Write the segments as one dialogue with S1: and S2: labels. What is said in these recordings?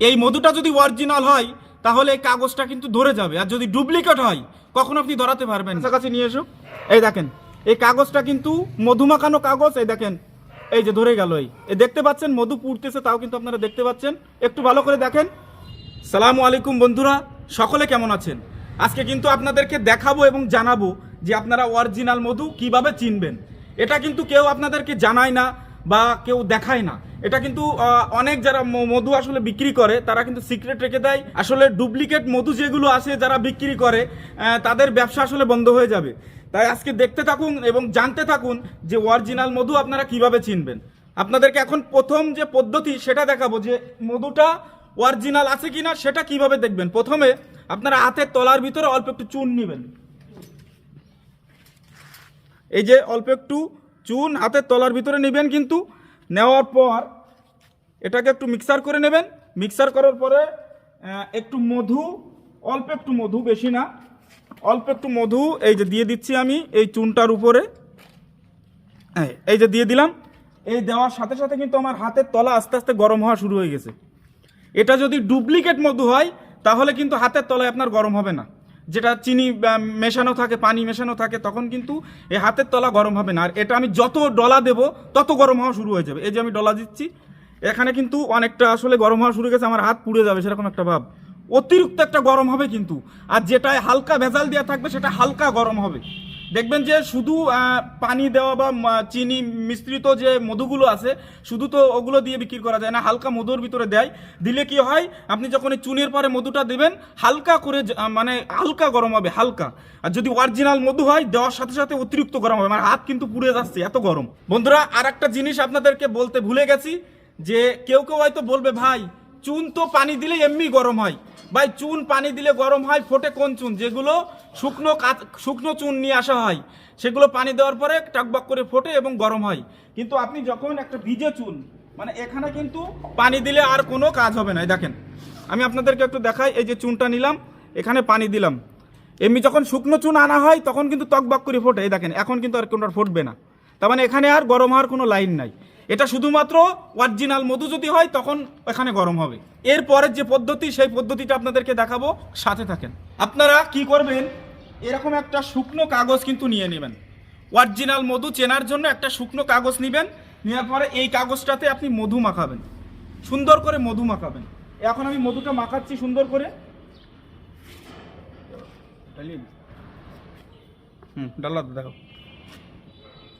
S1: এই মধুটা যদি অরিজিনাল হয় তাহলে এই কাগজটা কিন্তু ধরে যাবে। আর যদি ডুপ্লিকেট হয় কখন আপনি ধরাতে পারবেন। কাছাকাছি নিয়ে এসো। এই দেখেন এই কাগজটা কিন্তু মধু মাখানো কাগজ এই দেখেন এই যে ধরে গেল এই। দেখতে পাচ্ছেন মধু পুড়তেছে তাও কিন্তু আপনারা দেখতে পাচ্ছেন। একটু ভালো করে দেখেন। সালাম আলাইকুম বন্ধুরা সকলে কেমন আছেন? আজকে কিন্তু আপনাদেরকে দেখাবো এবং জানাব যে আপনারা অরিজিনাল মধু কীভাবে চিনবেন। এটা কিন্তু কেউ আপনাদেরকে জানায় না বা কেউ দেখায় না। এটা কিন্তু অনেক যারা মধু আসলে বিক্রি করে, তারা কিন্তু সিক্রেট রেখে দেয়। আসলে ডুপ্লিকেট মধু যেগুলো আছে যারা বিক্রি করে তাদের ব্যবসা আসলে বন্ধ হয়ে যাবে। তাই আজকে দেখতে থাকুন এবং জানতে থাকুন যে অরিজিনাল মধু আপনারা কীভাবে চিনবেন। আপনাদেরকে এখন প্রথম যে পদ্ধতি, সেটা দেখাবো যে মধুটা অরিজিনাল আছে কিনা, সেটা কীভাবে দেখবেন। প্রথমে আপনারা হাতের তলার ভিতরে অল্প একটু চুন নেবেন। এই যে অল্প একটু চুন হাতের তলার ভিতরে নেবেন কিন্তু নেওয়ার পর এটাকে একটু মিক্সার করে নেবেন। মিক্সার করার পরে একটু মধু, অল্প একটু মধু, বেশি না, অল্প একটু মধু, এই যে দিয়ে দিচ্ছি আমি এই চুনটার উপরে। এই- এই যে দিয়ে দিলাম। এই দেওয়ার সাথে সাথে কিন্তু আমার হাতের তলা আস্তে আস্তে গরম হওয়া শুরু হয়ে গেছে। এটা যদি ডুপ্লিকেট মধু হয়, তাহলে কিন্তু হাতের তলায় আপনার গরম হবে না। যেটা চিনি মেশানো থাকে, পানি মেশানো থাকে, তখন কিন্তু এই হাতের তলা গরম হবে না। আর এটা আমি যত ডলা দেব, তত গরম হওয়া শুরু হয়ে যাবে। এই যে আমি ডলা দিচ্ছি, এখানে কিন্তু অনেকটা আসলে গরম হওয়া শুরু গেছে, আমার হাত পুড়ে যাবে সেরকম একটা ভাব। অতিরিক্ত একটা গরম হবে কিন্তু। আর যেটায় হালকা ভেজাল দেওয়া থাকবে, সেটা হালকা গরম হবে। দেখবেন যে শুধু পানি দেওয়া বা চিনি মিশ্রিত যে মধুগুলো আছে, শুধু তো ওগুলো দিয়ে বিক্রি করা যায় না, হালকা মধুর ভিতরে দেয়। দিলে কি হয়, আপনি যখন চুনের পরে মধুটা দেবেন, হালকা করে মানে হালকা গরম হবে, হালকা। আর যদি অরিজিনাল মধু হয়, দেওয়ার সাথে সাথে অতিরিক্ত গরম হবে আমার হাত কিন্তু পুড়ে যাচ্ছে, এত গরম। বন্ধুরা আর একটা জিনিস আপনাদেরকে বলতে ভুলে গেছি, যে কেউ কেউ হয়তো বলবে, ভাই, চুন তো পানি দিলে এমনি গরম হয়। ভাই, চুন পানি দিলে গরম হয়, ফোটে কোন চুন? যেগুলো শুকনো শুকনো চুন নিয়ে আসা হয়। সেগুলো পানি দেওয়ার পরে টকবক করে ফোটে এবং গরম হয়। কিন্তু আপনি যখন একটা ভিজে চুন মানে এখানে কিন্তু পানি দিলে আর কোনো কাজ হবে না। দেখেন, আমি আপনাদেরকে একটু দেখাই, এই যে চুনটা নিলাম, এখানে পানি দিলাম। এমনি যখন শুকনো চুন আনা হয়, তখন কিন্তু টকবক করে ফোটে। এই দেখেন, এখন কিন্তু আর কোনো আর ফুটবে না। তার মানে এখানে আর গরম হওয়ার কোনো লাইন নাই। এটা শুধুমাত্র অরিজিনাল মধু যদি হয়, তখন এখানে গরম হবে। এর পরের যে পদ্ধতি, সেই পদ্ধতিটা আপনাদেরকে দেখাবো। সাথে থাকেন। আপনারা কি করবেন? এরকম একটা শুকনো কাগজ কিন্তু নিয়ে নেবেন। অরিজিনাল মধু চেনার জন্য একটা শুকনো কাগজ নেবেন, নেওয়ার পরে এই কাগজটাতে আপনি মধু মাখাবেন। সুন্দর করে মধু মাখাবেন। এখন আমি মধুটা মাখাচ্ছি সুন্দর করে। হুম ডাল্লা দেখো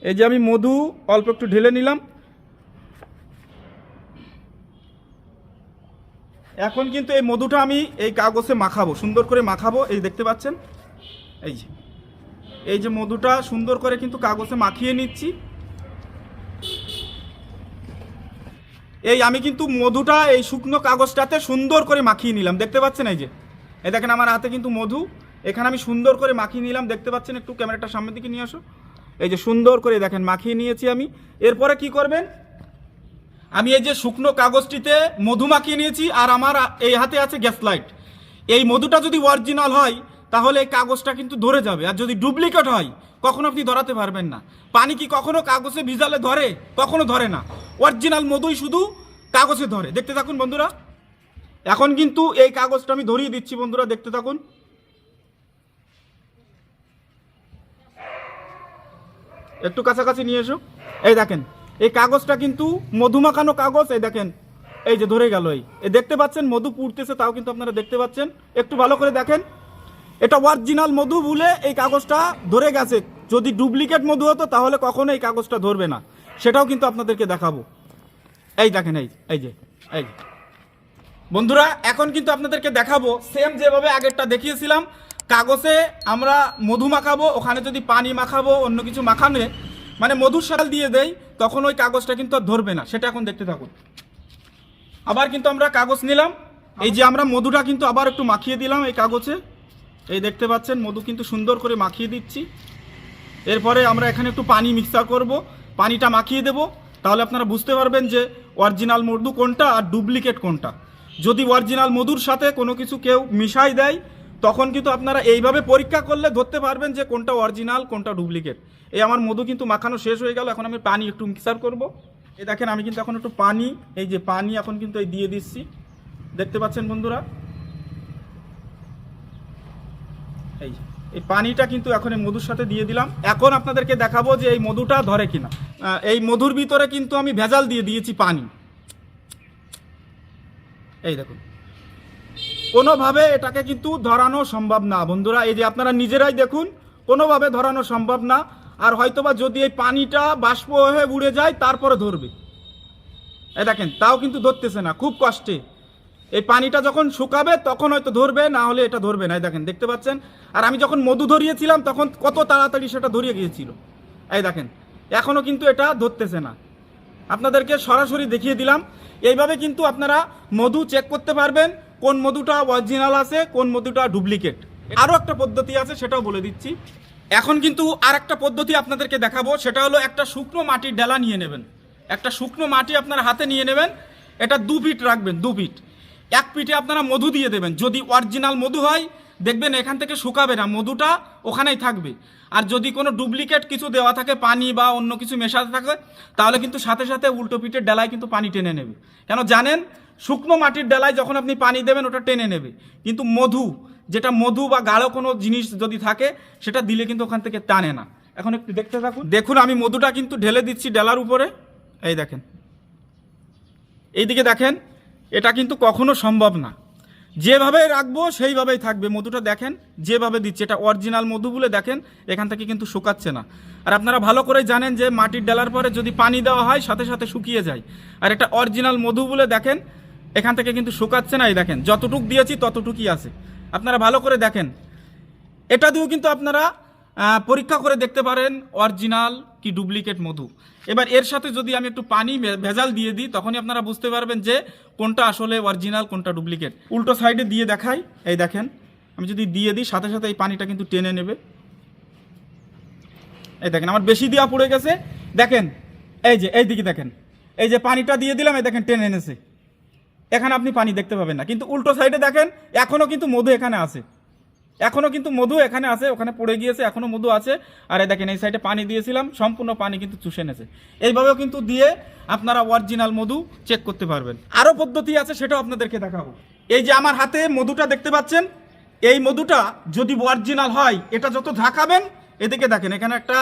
S1: এই যে আমি মধু অল্প একটু ঢেলে নিলাম। এখন কিন্তু এই মধুটা আমি এই কাগজে মাখাবো, সুন্দর করে মাখাবো। এই দেখতে পাচ্ছেন? এই যে এই যে মধুটা সুন্দর করে কিন্তু কাগজে মাখিয়ে নিচ্ছি। এই আমি কিন্তু মধুটা এই শুকনো কাগজটাতে সুন্দর করে মাখিয়ে নিলাম, দেখতে পাচ্ছেন এই যে? এই দেখেন আমার হাতে কিন্তু মধু, এখানে আমি সুন্দর করে মাখিয়ে নিলাম, দেখতে পাচ্ছেন একটু ক্যামেরাটা সামনের দিকে নিয়ে আসো। এই যে সুন্দর করে দেখেন, মাখিয়ে নিয়েছি আমি। এরপরে কি করবেন? আমি এই যে শুকনো কাগজটিতে মধু মাখিয়ে নিয়েছি, আর আমার এই হাতে আছে গ্যাস লাইট। এই মধুটা যদি অরিজিনাল হয় তাহলে এই কাগজটা কিন্তু ধরে যাবে। আর যদি ডুপ্লিকেট হয়, কখনো আপনি ধরাতে পারবেন না। পানি কি কখনো কাগজে ভিজালে ধরে? কখনো ধরে না। অরিজিনাল মধুই শুধু কাগজে ধরে। দেখতে থাকুন বন্ধুরা। এখন কিন্তু এই কাগজটা আমি ধরিয়ে দিচ্ছি বন্ধুরা, দেখতে থাকুন। একটু কাছাকাছি নিয়ে এসো। এই দেখেন, এই কাগজটা কিন্তু মধু মাখানো কাগজ। এই দেখেন, এই যে ধরে গেল এই। এই দেখতে পাচ্ছেন, মধু পুড়তেছে, তাও কিন্তু আপনারা দেখতে পাচ্ছেন। একটু ভালো করে দেখেন। এটা অরিজিনাল মধু বলে এই কাগজটা ধরে গেছে। যদি ডুপ্লিকেট মধু হতো, তাহলে কখনো এই কাগজটা ধরবে না। সেটাও কিন্তু আপনাদেরকে দেখাবো। এই দেখেন, এই এই যে, এই। বন্ধুরা, এখন কিন্তু আপনাদেরকে দেখাবো সেম যেভাবে আগেরটা দেখিয়েছিলাম। কাগজে আমরা মধু মাখাবো, ওখানে যদি পানি মাখাবো, অন্য কিছু মাখানে মানে মধুর সাল দিয়ে দেই, তখন ওই কাগজটা কিন্তু আর ধরবে না। সেটা এখন দেখতে থাকুন। আবার কিন্তু আমরা কাগজ নিলাম। এই যে আমরা মধুটা কিন্তু আবার একটু মাখিয়ে দিলাম এই কাগজে। এই দেখতে পাচ্ছেন, মধু কিন্তু সুন্দর করে মাখিয়ে দিচ্ছি। এরপরে আমরা এখানে একটু পানি মিক্সার করব। পানিটা মাখিয়ে দেব। তাহলে আপনারা বুঝতে পারবেন যে অরিজিনাল মধু কোনটা আর ডুপ্লিকেট কোনটা। যদি অরিজিনাল মধুর সাথে কোনো কিছু কেউ মিশাই দেয়, তখন কিন্তু আপনারা এইভাবে পরীক্ষা করলে ধরতে পারবেন যে কোনটা অরিজিনাল, কোনটা ডুপ্লিকেট। এই আমার মধু কিন্তু মাখানো শেষ হয়ে গেল। এখন আমি পানি একটু মিক্সার করব। এই দেখেন, আমি কিন্তু এখন একটু পানি, এই যে পানি এখন কিন্তু এই দিয়ে দিচ্ছি। দেখতে পাচ্ছেন বন্ধুরা? এই এই পানিটা কিন্তু এখন এই মধুর সাথে দিয়ে দিলাম। এখন আপনাদেরকে দেখাবো যে এই মধুটা ধরে কিনা। এই মধুর ভিতরে কিন্তু আমি ভেজাল দিয়ে দিয়েছি পানি। এই দেখুন। কোনোভাবে এটাকে কিন্তু ধরানো সম্ভব না, বন্ধুরা। এই যে আপনারা নিজেরাই দেখুন, কোনোভাবে ধরানো সম্ভব না। আর হয়তোবা যদি এই পানিটা বাষ্প হয়ে উড়ে যায়, তারপরে ধরবে। এই দেখেন, তাও কিন্তু ধরতেছে না, খুব কষ্টে। এই পানিটা যখন শুকাবে, তখন হয়তো ধরবে, না হলে এটা ধরবে না। দেখেন, দেখতে পাচ্ছেন? আর আমি যখন মধু ধরিয়েছিলাম, তখন কত তাড়াতাড়ি সেটা ধরিয়ে গিয়েছিল। এই দেখেন এখনও কিন্তু এটা ধরতেছে না। আপনাদেরকে সরাসরি দেখিয়ে দিলাম, এইভাবে কিন্তু আপনারা মধু চেক করতে পারবেন, কোন মধুটা অরিজিনাল আছে, কোন মধুটা ডুপ্লিকেট আরও একটা পদ্ধতি আছে, সেটাও বলে দিচ্ছি। এখন কিন্তু আর একটা পদ্ধতি আপনাদেরকে দেখাবো, সেটা হলো একটা শুকনো মাটির ডেলা নিয়ে নেবেন। একটা শুকনো মাটি আপনার হাতে নিয়ে নেবেন, এটা দু ফিট রাখবেন, দু ফিট এক পিঠে আপনারা মধু দিয়ে দেবেন। যদি অরিজিনাল মধু হয়, দেখবেন এখান থেকে শুকাবে না, মধুটা ওখানেই থাকবে। আর যদি কোনো ডুপ্লিকেট কিছু দেওয়া থাকে, পানি বা অন্য কিছু মেশাতে থাকে, তাহলে কিন্তু সাথে সাথে উল্টো পিঠের ডেলায় কিন্তু পানি টেনে নেবে। কেন জানেন? শুকনো মাটির ডেলায় যখন আপনি পানি দেবেন, ওটা টেনে নেবে। কিন্তু মধু, যেটা মধু বা গাঢ় কোনো জিনিস যদি থাকে, সেটা দিলে কিন্তু ওখান থেকে টানে না। এখন একটু দেখতে থাকুন। দেখুন, আমি মধুটা কিন্তু ঢেলে দিচ্ছি ডেলার উপরে। এই দেখেন। এইদিকে দেখেন এটা কিন্তু কখনো সম্ভব না। যেভাবে রাখব, সেইভাবেই থাকবে। মধুটা দেখেন, যেভাবে দিচ্ছে। এটা অরিজিনাল মধু বলে দেখেন, এখান থেকে কিন্তু শুকাচ্ছে না। আর আপনারা ভালো করে জানেন যে মাটির ডালার পরে যদি পানি দেওয়া হয়, সাথে সাথে শুকিয়ে যায়। আর এটা অরিজিনাল মধু বলে দেখেন, এখান থেকে কিন্তু শুকাচ্ছে না। এই দেখেন, যতটুক দিয়েছি, ততটুকুই আছে। আপনারা ভালো করে দেখেন। এটা দিয়েও কিন্তু আপনারা পরীক্ষা করে দেখতে পারেন অরিজিনাল কি ডুপ্লিকেট মধু? এবার এর সাথে যদি আমি একটু পানি ভেজাল দিয়ে দিই, তখনই আপনারা বুঝতে পারবেন যে কোনটা আসলে অরিজিনাল কোনটা ডুপ্লিকেট। উল্টো সাইডে দিয়ে দেখাই, এই দেখেন। আমি যদি দিয়ে দিই, সাথে সাথে এই পানিটা কিন্তু টেনে নেবে। এই দেখেন, আমার বেশি দেওয়া পড়ে গেছে। দেখেন, এই যে, এই দিকে দেখেন। এই যে পানিটা দিয়ে দিলাম, এই দেখেন টেনে এনেছে। এখানে আপনি পানি দেখতে পাবেন না। কিন্তু উল্টো সাইডে দেখেন এখনও কিন্তু মধু এখানে আছে। এখনও কিন্তু মধু এখানে আছে, ওখানে পড়ে গিয়েছে এখনও মধু আছে। আর দেখেন, এই সাইডে পানি দিয়েছিলাম, সম্পূর্ণ পানি কিন্তু চুষে নেছে। এইভাবেও কিন্তু দিয়ে আপনারা অরিজিনাল মধু চেক করতে পারবেন। আরও পদ্ধতি আছে, সেটাও আপনাদেরকে দেখাবো। এই যে আমার হাতে মধুটা দেখতে পাচ্ছেন, এই মধুটা যদি অরিজিনাল হয়, এটা যত ঝাঁকাবেন এদিকে দেখেন, এখানে একটা,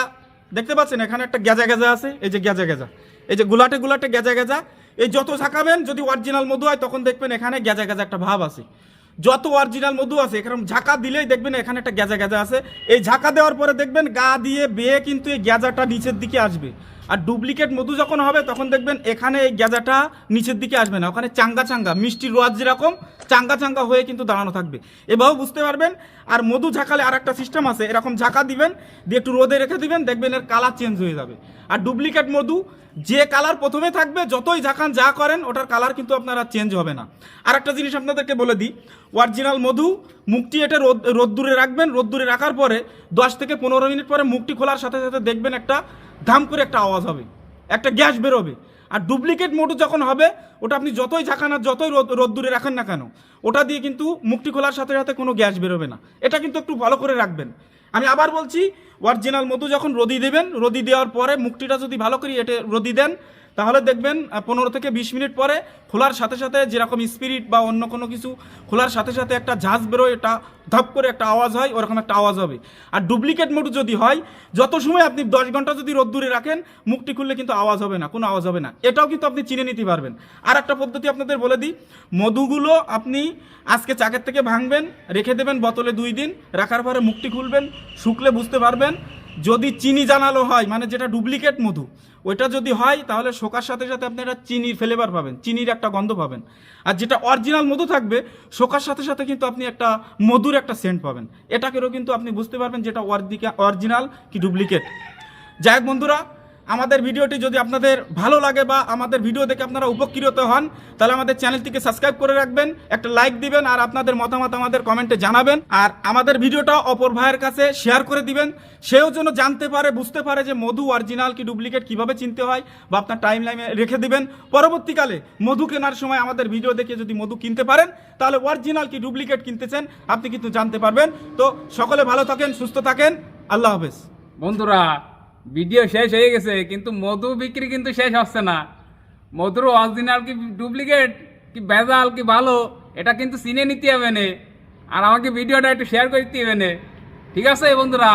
S1: দেখতে পাচ্ছেন, এখানে একটা গেজা গেজা আছে, এই যে গেজা গেজা এই যে গুলাটে গুলাটে গেজা গেজা এই যত ঝাঁকাবেন যদি অরিজিনাল মধু হয়, তখন দেখবেন এখানে গেজা গেজা একটা ভাব আছে। যত অরিজিনাল মধু আছে, এরকম ঝাঁকা দিলেই দেখবেন এখানে একটা গ্যাজা গ্যাজা আছে। এই ঝাঁকা দেওয়ার পরে দেখবেন গা দিয়ে বেয়ে কিন্তু এই গ্যাজাটা নিচের দিকে আসবে। আর ডুপ্লিকেট মধু যখন হবে, তখন দেখবেন এখানে এই গ্যাজাটা নিচের দিকে আসবে না। ওখানে চাঙ্গা চাঙ্গা মিষ্টির রোয়াজ যেরকম, চাঙ্গা চাঙ্গা হয়ে কিন্তু দাঁড়ানো থাকবে। এভাবেও বুঝতে পারবেন, আর মধু ঝাঁকালে আর একটা সিস্টেম আছে, এরকম ঝাঁকা দিবেন, দিয়ে একটু রোদে রেখে দিবেন, দেখবেন এর কালার চেঞ্জ হয়ে যাবে। আর ডুপ্লিকেট মধু যে কালার প্রথমে থাকবে, যতই ঝাঁকান যা করেন, ওটার কালার কিন্তু আপনারা চেঞ্জ হবে না। আর একটা জিনিস আপনাদেরকে বলে দিই অরিজিনাল মধু, মুখটি এটা রোদ রোদ্দুরে রাখবেন, রোদ্দুরে রাখার পরে দশ থেকে পনেরো মিনিট পরে মুখটি খোলার সাথে সাথে দেখবেন একটা ধাম করে একটা আওয়াজ হবে, একটা গ্যাস বেরোবে। আর ডুপ্লিকেট মধু যখন হবে, ওটা আপনি যতই ঝাঁকান আর যতই রোদ রোদ্দুরে রাখেন না কেন, ওটা দিয়ে কিন্তু মুখটি খোলার সাথে সাথে কোনো গ্যাস বেরোবে না। এটা কিন্তু একটু ভালো করে রাখবেন। আমি আবার বলছি অরিজিনাল মধু যখন রদি দেবেন, রদি দেওয়ার পরে মুখটিটা যদি ভালো করে এটে রদি দেন তাহলে দেখবেন পনেরো থেকে বিশ মিনিট পরে খোলার সাথে সাথে যেরকম স্পিরিট বা অন্য কোনো কিছু, খোলার সাথে সাথে একটা ঝাঁজ বেরোয়, এটা ধপ করে একটা আওয়াজ হয়, ওরকম একটা আওয়াজ হবে। আর ডুপ্লিকেট মধু যদি হয়, যত সময় আপনি দশ ঘণ্টা যদি রোদ্দুরে রাখেন, মুখটি খুললে কিন্তু আওয়াজ হবে না, কোনো আওয়াজ হবে না। এটাও কিন্তু আপনি চিনে নিতে পারবেন। আর একটা পদ্ধতি আপনাদের বলে দিই, মধুগুলো আপনি আজকে চাকের থেকে ভাঙবেন, রেখে দেবেন বোতলে দুই দিন, রাখার পরে মুখটি খুলবেন, শুকলে বুঝতে পারবেন। যদি চিনি জানালো হয় মানে যেটা ডুপ্লিকেট মধু ওইটা যদি হয়, তাহলে শোকার সাথে সাথে আপনি একটা চিনির ফ্লেভার পাবেন, চিনির একটা গন্ধ পাবেন। আর যেটা অরিজিনাল মধু থাকবে, শোকার সাথে সাথে কিন্তু আপনি একটা মধুর একটা সেন্ট পাবেন। এটাকেও কিন্তু আপনি বুঝতে পারবেন যেটা অরিজিনাল কি ডুপ্লিকেট যাই হোক বন্ধুরা আমাদের ভিডিওটি যদি আপনাদের ভালো লাগে বা আমাদের ভিডিও দেখে আপনারা উপকৃত হন, তাহলে আমাদের চ্যানেলটিকে সাবস্ক্রাইব করে রাখবেন, একটা লাইক দিবেন আর আপনাদের মতামত আমাদের কমেন্টে জানাবেন। আর আমাদের ভিডিওটা অপর ভাইয়ের কাছে শেয়ার করে দিবেন। সেও যেন জানতে পারে, বুঝতে পারে যে মধু অরিজিনাল কি ডুপ্লিকেট কীভাবে চিনতে হয় বা আপনার টাইম লাইনে রেখে দিবেন। পরবর্তীকালে মধু কেনার সময় আমাদের ভিডিও দেখে যদি মধু কিনতে পারেন, তাহলে অরিজিনাল কি ডুপ্লিকেট কিনতেছেন, আপনি কিন্তু জানতে পারবেন। তো সকলে ভালো থাকেন, সুস্থ থাকেন। আল্লাহ হাফেজ।
S2: বন্ধুরা ভিডিও শেষ হয়ে গেছে, কিন্তু মধু বিক্রি কিন্তু শেষ হচ্ছে না। মধুর অরিজিনাল কি ডুপ্লিকেট কি ভেজাল, কি ভালো, এটা কিন্তু চিনে নিতে হবে না। আর আমাকে ভিডিওটা একটু শেয়ার করে দিতে হবে না। ঠিক আছে বন্ধুরা?